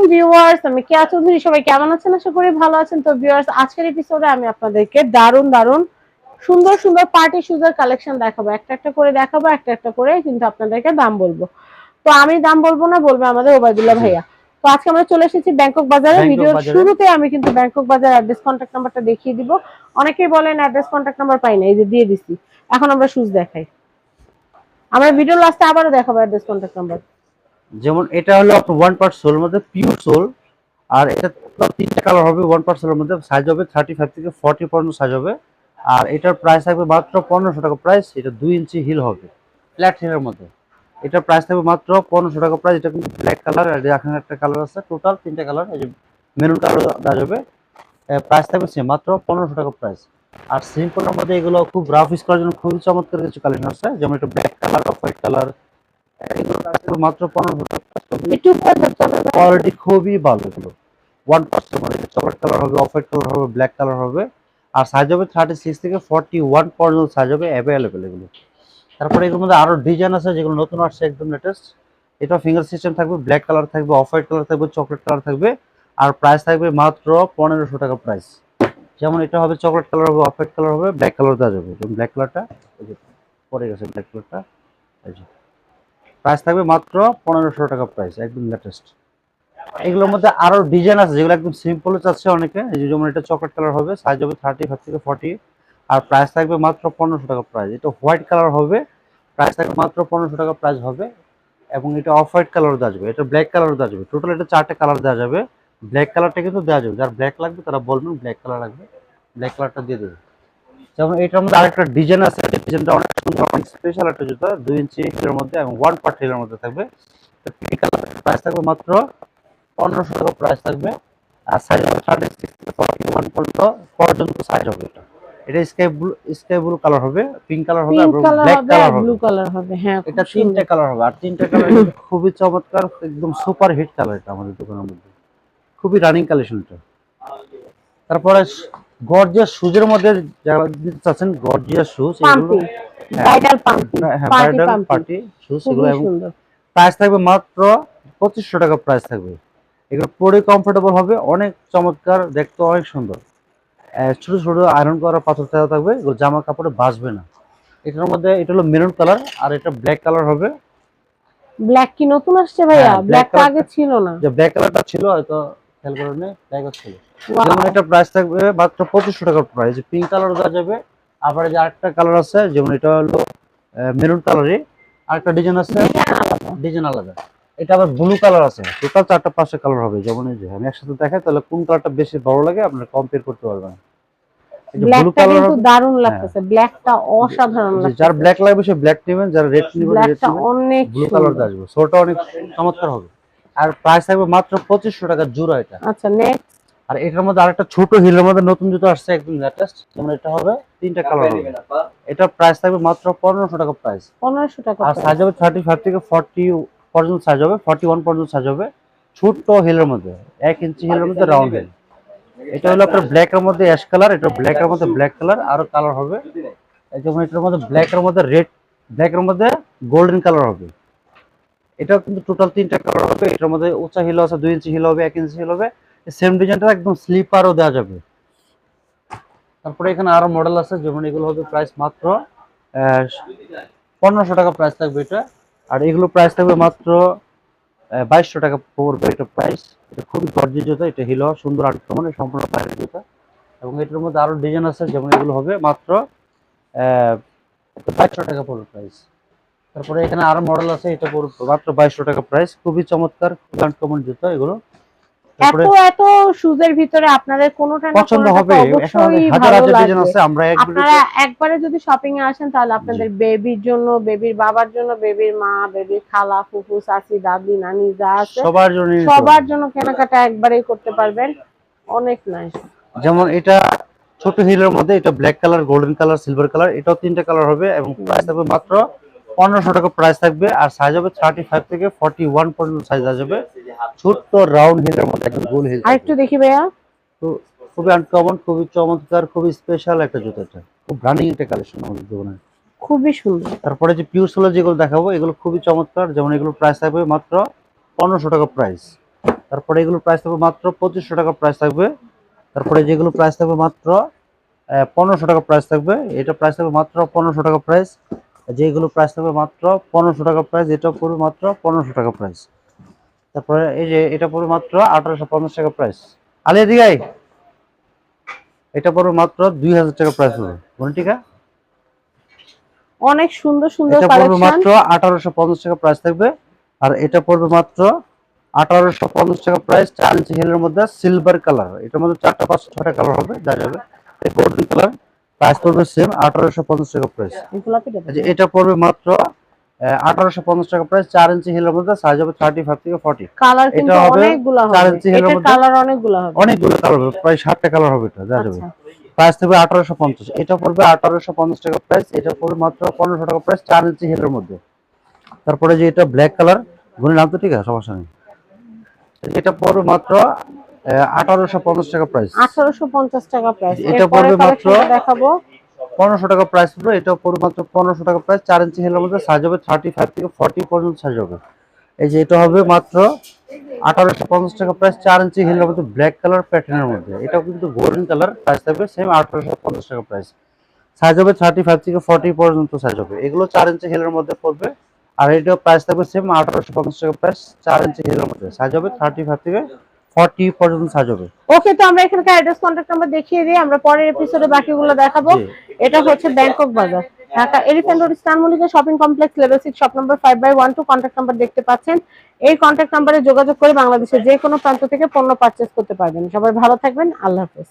আলাইকুম ভিউয়ার্স আমি কেয়া চৌধুরী সবাই কেমন আছেন? আশা করি ভালো আছেন। তো ভিউয়ার্স আজকের এপিসোডে আমি আপনাদেরকে দারুণ দারুণ সুন্দর সুন্দর পার্টি শুজের কালেকশন দেখাবো। একটা একটা করে দেখাবো একটা একটা করে কিন্তু আপনাদেরকে দাম বলব। তো আমি দাম বলব না বলবে আমাদের ওবায়দুল্লাহ ভাইয়া। তো আজকে আমরা চলে এসেছি ব্যাংকক বাজারে। ভিডিওর শুরুতে আমি কিন্তু ব্যাংকক বাজার অ্যাড্রেস কন্ট্যাক্ট নাম্বারটা দেখিয়ে দিব। অনেকেই বলেন অ্যাড্রেস কন্ট্যাক্ট নাম্বার পাই না এই যে দিয়ে দিছি। এখন আমরা শুজ দেখাই। আমরা ভিডিও লাস্টে আবারও দেখাবো অ্যাড্রেস কন্ট্যাক্ট নাম্বার যেমন এটা হলো আপনার ওয়ান পার্ট সোল মধ্যে পিওর সোল আর এটা তিনটা কালার হবে ওয়ান পার্ট সোলের মধ্যে সাইজ হবে থার্টি ফাইভ থেকে ফর্টি পর্যন্ত সাইজ হবে, আর এটার প্রাইস থাকবে মাত্র পনেরোশো টাকা প্রাইস এটা দুই ইঞ্চি হিল হবে ফ্ল্যাট হিলের মধ্যে। এটার প্রাইস থাকবে মাত্র পনেরোশো টাকা প্রাইস এটা কিন্তু ব্ল্যাক কালার আর এখানে একটা কালার আছে টোটাল তিনটা কালার এই যে মেরুন কালার দেওয়া যাবে। প্রাইস থাকবে সে মাত্র পনেরোশো টাকা প্রাইস আর সিম্পলের মধ্যে এগুলো খুব রাফ ইউজ করার জন্য খুবই চমৎকার কিছু কালেকশন আছে, যেমন এটা black colour off white colour মাত্র কোয়ালিটি খুবই ভালো এগুলো। ওয়ান পার্সেন্ট মানে চকলেট কালার হবে অফ হোয়াইট কালার হবে ব্ল্যাক কালার হবে। আর সাইজ হবে থার্টি সিক্স থেকে ফর্টি ওয়ান পর্যন্ত সাইজ হবে অ্যাভেলেবেল এগুলো। তারপরে এগুলোর মধ্যে আরও ডিজাইন আছে যেগুলো নতুন আসছে একদম লেটেস্ট এটা ফিঙ্গার সিস্টেম থাকবে ব্ল্যাক কালার থাকবে অফ হোয়াইট কালার থাকবে চকলেট কালার থাকবে। আর প্রাইস থাকবে মাত্র পনেরোশো টাকা প্রাইস যেমন এটা হবে চকলেট কালার হবে অফ হোয়াইট কালার হবে ব্ল্যাক কালার দেওয়া যাবে। ব্ল্যাক কালারটা পরে গেছে ব্ল্যাক কালারটা এই যে। প্রাইস থাকবে মাত্র পনেরোশো টাকা প্রাইস একদম লেটেস্ট এগুলোর মধ্যে আরও ডিজাইন আছে, যেগুলো একদম সিম্পল চাচ্ছে অনেকে। যেমন এটা চকলেট কালার হবে সাইজ হবে থার্টি ফাইভ থেকে ফর্টি আর প্রাইস থাকবে মাত্র পনেরোশো টাকা প্রাইস এটা হোয়াইট কালার হবে প্রাইস থাকবে মাত্র পনেরোশো টাকা প্রাইস হবে। এবং এটা অফ হোয়াইট কালার দেওয়া যাবে, এটা ব্ল্যাক কালার দেওয়া যাবে। টোটাল এটা চারটে কালার দেওয়া যাবে। ব্ল্যাক কালারটা কিন্তু দেওয়া যাবে। যার ব্ল্যাক লাগবে, তারা বলবেন ব্ল্যাক কালার লাগবে। ব্ল্যাক কালারটা দিয়ে দেবে। যেমন এটার মধ্যে আরেকটা ডিজাইন আছে ডিজাইনটা অনেক সুন্দর অনেক স্পেশাল একটা জুতা দুই ইঞ্চি হিলের মধ্যে এবং ওয়ান পার্ট হিলের মধ্যে থাকবে। প্রাইস থাকবে মাত্র পনেরোশো টাকা প্রাইস থাকবে। আর সাইজ হবে থার্টি সিক্স ফর্টি ওয়ান পর্যন্ত পর্যন্ত সাইজ হবে এটা। এটা sky blue sky blue colour হবে পিঙ্ক কালার হবে পিঙ্ক এবং ব্ল্যাক কালার হবে ব্লু কালার হবে। হ্যাঁ এটা। তিনটে কালার হবে আর তিনটে কালার খুবই চমৎকার একদম সুপার হিট কালার এটা আমাদের দোকানের মধ্যে। খুবই রানিং কালেকশন এটা। তারপরে গর্জিয়াস শুজের মধ্যে যারা দিতে চাচ্ছেন গর্জিয়াস শুজ এগুলো পাম্পি ব্রাইডাল পাম্পি হ্যাঁ ব্রাইডাল পার্টি শুজ এগুলো এবং প্রাইস থাকবে মাত্র পঁচিশশো টাকা প্রাইস থাকবে। এগুলো পরে কমফোর্টেবল হবে অনেক চমৎকার দেখতে অনেক সুন্দর। ছোট ছোট আয়রন করা পাথর থাকবে এগুলো জামা কাপড়ে বাসবে না। এটার মধ্যে এটা হলো মেরুন কালার আর এটা ব্ল্যাক কালার হবে। ব্ল্যাক কি নতুন আসছে ভাইয়া? হ্যাঁ, black আগে ছিল না। যে ব্ল্যাক কালারটা ছিল হয়তো খেয়াল করে নেই ব্ল্যাক যেমন এটা প্রাইস থাকবে মাত্র পঁচিশশো টাকার প্রাইস পিঙ্ক কালার দেওয়া যাবে। আবার যে আরেকটা কালার আছে যেমন এটা হলো মেরুন কালারে আরেকটা ডিজাইন আছে ডিজাইন আলাদা। এটা আবার ব্লু কালার আছে। টোটাল চারটা পাঁচটা কালার হবে। যেমন এই যে আমি একসাথে দেখাই তাহলে কোন কালারটা বেশি ভালো লাগে আপনারা কম্পেয়ার করতে পারবেন। ব্লু ব্ল্যাকটা কালার কিন্তু দারুণ লাগতেছে। ব্ল্যাকটা অসাধারণ লাগছে যার ব্ল্যাক লাগবে সে ব্ল্যাক নেবেন যারা রেড নেবেন রেড নেবেন অনেক ব্লু কালার আসবে। অনেক চমৎকার হবে। আর প্রাইস থাকবে মাত্র পঁচিশশো টাকা জোড়া এটা। আচ্ছা নেক্সট আর এটার মধ্যে আরেকটা ছোট হিলের মধ্যে নতুন জুতো আসছে একদম লেটেস্ট যেমন এটা হবে তিনটা কালার হবে। এটার প্রাইস থাকবে মাত্র পনেরোশো টাকা প্রাইস পনেরোশো টাকা আর সাইজ হবে থার্টি ফাইভ থেকে ফর্টি পর্যন্ত সাইজ হবে ফর্টি ওয়ান পর্যন্ত সাইজ হবে। ছোট্ট হিলের মধ্যে এক ইঞ্চি হিলের মধ্যে রাউন্ড হিল এটা হলো আপনার ব্ল্যাক এর মধ্যে অ্যাশ কালার এটা ব্ল্যাক এর মধ্যে ব্ল্যাক কালার আরও কালার হবে। এই যেমন এটার মধ্যে ব্ল্যাক এর মধ্যে রেড ব্ল্যাক এর মধ্যে গোল্ডেন কালার হবে। এটা কিন্তু টোটাল তিনটা কালার হবে। এটার মধ্যে উঁচা হিল আছে, দুই ইঞ্চি হিল হবে, এক ইঞ্চি হিল হবে। সেম ডিজাইনটা একদম স্লিপারও দেওয়া যাবে। তারপরে এখানে আরও মডেল আছে, যেমন এগুলো হবে প্রাইস মাত্র পনেরোশো টাকা প্রাইস থাকবে এটা। আর এগুলো প্রাইস থাকবে মাত্র বাইশশো টাকা পড়বে এটা প্রাইস এটা খুবই গর্জিত জুতা, এটা হিল সুন্দর আটক্রমণ সম্পূর্ণ বাইরের জুতা। এবং এটার মধ্যে আরও ডিজাইন আছে, যেমন এগুলো হবে মাত্র বাইশশো টাকা পড়বে প্রাইস তারপরে এখানে আরও মডেল আছে এটা মাত্র বাইশশো টাকা প্রাইস খুবই চমৎকার আনকমন জুতা এগুলো। এত এত শুজের ভিতরে আপনাদের কোনোটা না পছন্দ হবে হাজার হাজার ডিজাইন আছে আমরা আপনারা একবারে যদি শপিং এ আসেন তাহলে আপনাদের বেবির জন্য বেবির বাবার জন্য বেবির মা বেবির খালা ফুফু চাচি দাদি নানি যা আছে সবার জন্য সবার জন্য কেনাকাটা একবারেই করতে পারবেন। অনেক নাইস যেমন এটা ছোট হিলের মধ্যে এটা black colour golden colour silver colour এটাও তিনটা কালার হবে এবং প্রাইস থাকবে মাত্র পনেরোশো টাকা প্রাইস থাকবে আর সাইজ হবে থার্টি ফাইভ থেকে ফর্টি ওয়ান পর্যন্ত সাইজ আসবে ছোট্ট রাউন্ড হিলের মধ্যে একদম গোল হিল আরেকটু দেখি ভাইয়া। তো খুবই আনকমন খুবই চমৎকার খুবই স্পেশাল একটা জুতো এটা। খুব রানিং একটা কালেকশন আমাদের দোকানে খুবই সুন্দর। তারপরে যে পিওর সোলার যেগুলো দেখাবো এগুলো খুবই চমৎকার। যেমন এগুলো প্রাইস থাকবে মাত্র পনেরোশো টাকা প্রাইস তারপরে এগুলো প্রাইস থাকবে মাত্র পঁচিশশো টাকা প্রাইস থাকবে। তারপরে যেগুলো প্রাইস থাকবে মাত্র পনেরোশো টাকা প্রাইস থাকবে। এটা প্রাইস থাকবে মাত্র পনেরোশো টাকা প্রাইস যেগুলো প্রাইস থাকবে মাত্র পনেরোশো টাকা প্রাইস এটা পড়বে মাত্র পনেরোশো টাকা প্রাইস তারপরে এই যে এটা পড়বে মাত্র আঠারোশো পঞ্চাশ টাকা প্রাইস আলিয়া দিঘাই এটা পড়বে মাত্র দুই হাজার টাকা প্রাইস হবে বনিটিকা অনেক সুন্দর সুন্দর এটা পড়বে মাত্র আঠারোশো পঞ্চাশ টাকা প্রাইস থাকবে। আর এটা পড়বে মাত্র আঠারোশো পঞ্চাশ টাকা প্রাইস চার ইঞ্চি হিলের মধ্যে সিলভার কালার এটার মধ্যে চারটা পাঁচ ছটা কালার হবে যা যাবে। গোল্ডেন কালার প্রাইস পড়বে সেম আঠারোশো পঞ্চাশ টাকা প্রাইস আচ্ছা এটা পড়বে মাত্র আঠারোশো পঞ্চাশ টাকা প্রাইস চার ইঞ্চি হিলের মধ্যে সাইজ হবে থার্টি ফাইভ থেকে ফর্টি কালার এটা হবে চার ইঞ্চি হেলের মধ্যে। কালার অনেকগুলো হবে। অনেকগুলো কালার হবে প্রায় ষাটটা কালার হবে এটা যা যাবে আচ্ছা প্রাইস থাকবে আঠারোশো পঞ্চাশ। এটা পড়বে আঠারোশো পঞ্চাশ টাকা প্রাইস এটা পড়বে মাত্র পনেরোশো টাকা প্রাইস চার ইঞ্চি হিলের মধ্যে। তারপরে যে এটা ব্ল্যাক কালার গুনে নাম তো ঠিক আছে সমস্যা নেই। এটা পড়বে মাত্র আঠারোশো পঞ্চাশ টাকা প্রাইস আঠারোশো পঞ্চাশ টাকা প্রাইস এটা এটা পড়বে মাত্র- দেখাবো। পনেরোশো টাকা প্রাইস পড়বে এটা পড়বে মাত্র পনেরোশো টাকা প্রাইস চার ইঞ্চি হিলের মধ্যে সাইজ হবে থার্টি ফাইভ থেকে ফর্টি পর্যন্ত সাইজ হবে। এই যে এটা হবে মাত্র আঠারোশো পঞ্চাশ টাকা প্রাইস চার ইঞ্চি হিলের মধ্যে ব্ল্যাক কালার প্যাটার্নের মধ্যে। এটাও কিন্তু গোল্ডেন কালার প্রাইস থাকবে সেম আঠারোশো পঞ্চাশ টাকা প্রাইস সাইজ হবে থার্টি ফাইভ থেকে ফর্টি পর্যন্ত সাইজ হবে। এগুলো চার ইঞ্চি হিলের মধ্যে পড়বে। আর এটাও প্রাইস থাকবে সেম আঠারোশো পঞ্চাশ টাকা প্রাইস চার ইঞ্চি হিলের মধ্যে। সাইজ হবে থার্টি ফাইভ থেকে ফর্টি পর্যন্ত সাইজ হবে। ওকে তো আমরা এখানকার অ্যাড্রেস কন্টাক্ট নাম্বার দেখিয়ে দিই আমরা পরের এপিসোডে বাকিগুলো দেখাবো। এটা হচ্ছে Bangkok Bazar Dhaka elephant road star shopping complex level six shop number five by one two contact number দেখতে পাচ্ছেন। এই কন্ট্যাক্ট নাম্বারে যোগাযোগ করে বাংলাদেশের যে কোনো প্রান্ত থেকে পণ্য পারচেস করতে পারবেন। সবাই ভালো থাকবেন আল্লাহ হাফেজ।